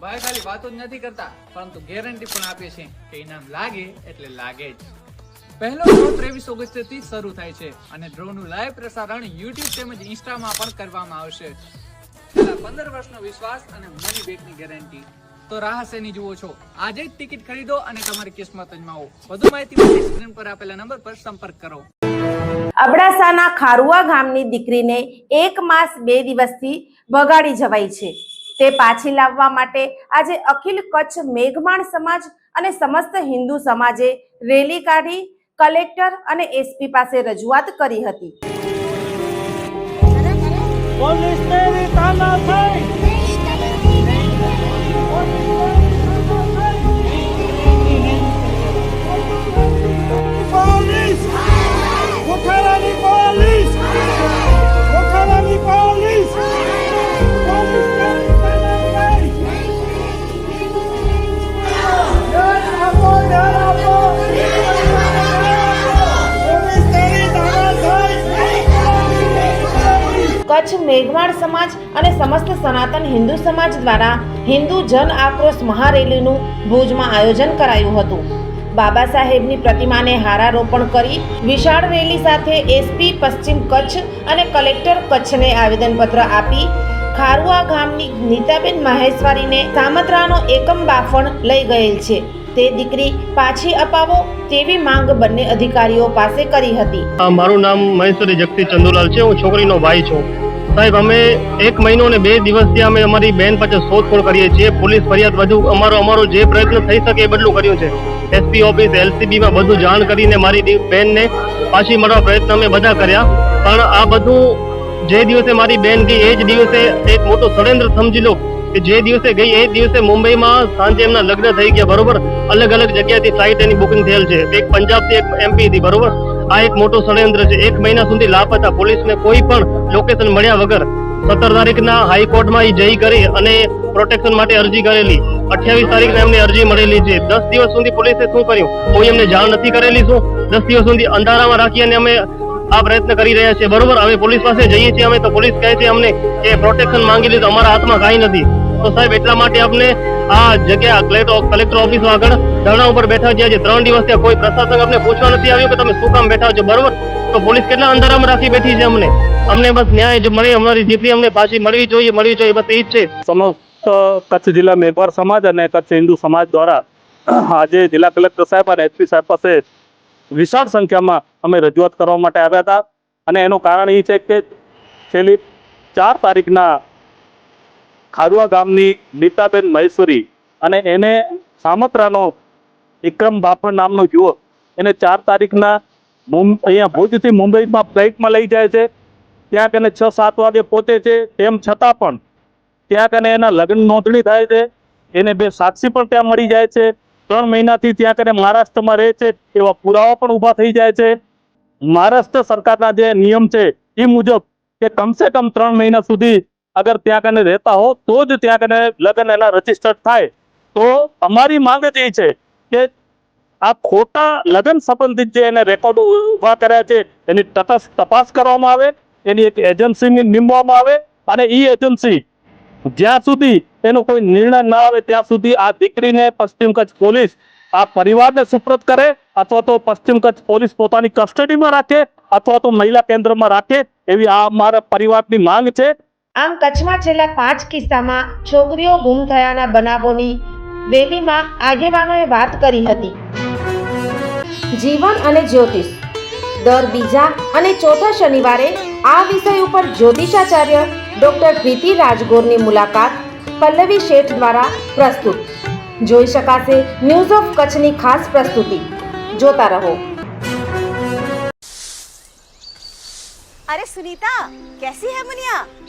ભાઈ ખાલી વાતો જ નથી કરતા, પરંતુ ગેરંટી પણ આપીએ છીએ કે ઇનામ લાગે એટલે લાગે જ. પહેલો ડ્રો ત્રેવીસ ઓગસ્ટથી શરૂ થાય છે અને ડ્રો નું લાઈવ પ્રસારણ યુટ્યુબ તેમજ ઇન્સ્ટામાં પણ કરવામાં આવશે. પંદર વર્ષનો વિશ્વાસ અને મની બેકની ગેરંટી તો રાહ શેની જુઓ છો? આજે જ ટિકિટ ખરીદો અને તમારી કિસ્મત અજમાવો. વધુ માહિતી માટે સ્ક્રીન પર આપેલા નંબર પર સંપર્ક કરો. અબડાસાના ખારુઆ ગામની દીકરીને એક માસ બે દિવસથી બગાડી જવાઈ છે. તે પાછી લાવવા માટે આજે અખિલ કચ્છ મેઘમાણ સમાજ અને સમસ્ત હિન્દુ સમાજે રેલી કાઢી કલેક્ટર અને એસપી પાસે રજૂઆત કરી હતી. કચ્છ મેઘવાળ સમાજ અને સમસ્ત સનાતન હિન્દુ સમાજ દ્વારા હિન્દુ જન આક્રોશ મહારેલીનું ભુજમાં આયોજન કરાયું હતું. બાબા સાહેબની પ્રતિમાને હારારોપણ કરી વિશાળ રેલી સાથે એસપી પશ્ચિમ કચ્છ અને કલેક્ટર કચ્છને આવેદનપત્ર આપી ખારુઆ ગામની નીતાબેન મહેશ્વરીને સામત્રાનો એકમ બાફણ લઈ ગયેલ છે. તે દીકરી પાછી અપાવો તેવી માંગ બંને અધિકારીઓ પાસે કરી હતી. મારું નામ મહેશ્વરી જગતી ચંદુલાલ છે. હું છોકરીનો ભાઈ છું. સાહેબ, અમે એક મહિનો અને બે દિવસથી અમે અમારી બેન પાસે શોધખોળ કરીએ છીએ. પોલીસ ફરિયાદ વધુ અમારો અમારો જે પ્રયત્ન થઈ શકે એ બદલું કર્યું છે. એસપી ઓફિસ એલસીબીમાં બધું જાણ કરીને મારી બેનને પાછી મળવા પ્રયત્ન અમે બધા કર્યા. પણ આ બધું જે દિવસે મારી બેન ગઈ, એ જ દિવસે એક મોટું ષડયંત્ર સમજી લો કે જે દિવસે ગઈ, એ દિવસે મુંબઈમાં સાંજે એમના લગ્ન થઈ ગયા, બરોબર? અલગ અલગ જગ્યાએથી ફ્લાઇટ એની બુકિંગ થયેલ છે. એક પંજાબથી એક એમપી થી બરોબર? આ એક મોટું ષડયંત્ર છે. એક મહિના સુધી લાપતા પોલીસને કોઈ પણ લોકેશન મળ્યા વગર સત્તર તારીખના હાઈકોર્ટમાં એ જઈ કરી અને પ્રોટેક્શન માટે અરજી કરેલી. અઠ્યાવીસ તારીખને એમને અરજી મળેલી છે. દસ દિવસ સુધી પોલીસે શું કર્યું? કોઈ એમને જાણ નથી કરેલી શું? દસ દિવસ સુધી અંધારામાં રાખી અને અમે આ પ્રયત્ન કરી રહ્યા છીએ. બરોબર? અમે પોલીસ પાસે જઈએ છીએ અમે તો પોલીસ કહે છે અમને કે પ્રોટેક્શન માંગી લીધું અમારા હાથમાં કાંઈ નથી. તો સાહેબ, એટલા માટે અમને આ જગ્યા કલેક્ટર ઓફિસ આગળ ધરણા ઉપર બેઠા છે આજે ત્રણ દિવસ ત્યાં કોઈ પ્રશાસક અમને પૂછવા નથી આવ્યું કે તમે શું કામ બેઠા છો, બરોબર? તો પોલીસ કેટલા અંધારામાં રાખી બેઠી છે અમને? અમને બસ ન્યાય જ મળે, અમારી જીતની અમને પાછી મળવી જોઈએ મળવી જોઈએ, બસ એ જ છે. સમસ્ત કચ્છ જિલ્લા મેઘવાર સમાજ અને કચ્છ હિન્દુ સમાજ દ્વારા આજે જિલ્લા કલેક્ટર સાહેબ અને એસપી સાહેબ પાસે વિશાળ સંખ્યામાં અમે રજૂઆત કરવા માટે આવ્યા હતા. અને એનું કારણ એ છે કે છેલ્લી ચાર તારીખના ખારુઆ ગામની નીતાબેન મહેશ્વરી અને એને સામત્રાનો વિક્રમ બાફણ નામનો યુવક એને ચાર તારીખના અહીંયા ભુજથી મુંબઈમાં ફ્લાઇટમાં લઈ જાય છે. ત્યાં કને છ, સાત વાગે પહોંચે છે. તેમ છતાં પણ ત્યાં કને એના લગ્ન નોંધણી થાય છે. એને બે સાક્ષી પણ ત્યાં મળી જાય છે. ત્રણ મહિનાથી ત્યાં કને મહારાષ્ટ્રમાં રહે છે. એવા પુરાવા પણ ઊભા થઈ જાય છે. મહારાષ્ટ્ર સરકારના જે નિયમ છે, એ મુજબ કે કમસે કમ ત્રણ મહિના સુધી અગર ત્યાં કને રહેતા હો, તો જ ત્યાં કને લગ્ન એના રજીસ્ટર્ડ થાય. તો અમારી માંગ જ એ છે કે આ ખોટા લગ્ન સંબંધિત જે એને રેકોર્ડ ઊભા કર્યા છે, એની તટસ્થ તપાસ કરવામાં આવે, એની એક એજન્સીની નીમવામાં આવે અને એ એજન્સી જ્યાં સુધી એનો કોઈ નિર્ણય ના આવે, ત્યાં સુધી આ દીકરીને પશ્ચિમ કચ્છ પોલીસ, આ પરિવારને સુપ્રત કરે અથવા તો પશ્ચિમ કચ્છ પોલીસ પોતાની કસ્ટડીમાં રાખે અથવા તો મહિલા કેન્દ્રમાં રાખે, એવી આ અમારા પરિવારની માંગ છે. આમ કચ્છમાં છેલ્લા પાંચ કિસ્સામાં છોકરીઓ ગુમ થયાના બનાવોની રેલીમાં આગેવાનોએ વાત કરી હતી. જીવન અને જ્યોતિષ. દર બીજા અને ચોથા શનિવારે આ વિષય ઉપર જ્યોતિષાચાર્ય ડોક્ટર પ્રીતિ રાજગોરની મુલાકાત પલ્લવી શેઠ દ્વારા પ્રસ્તુત. જોઈ શકાશે ન્યૂઝ ઓફ કચ્છની ખાસ પ્રસ્તુતિ. જોતા રહો. અરે સુનીતા કેસી હે મુનિયા?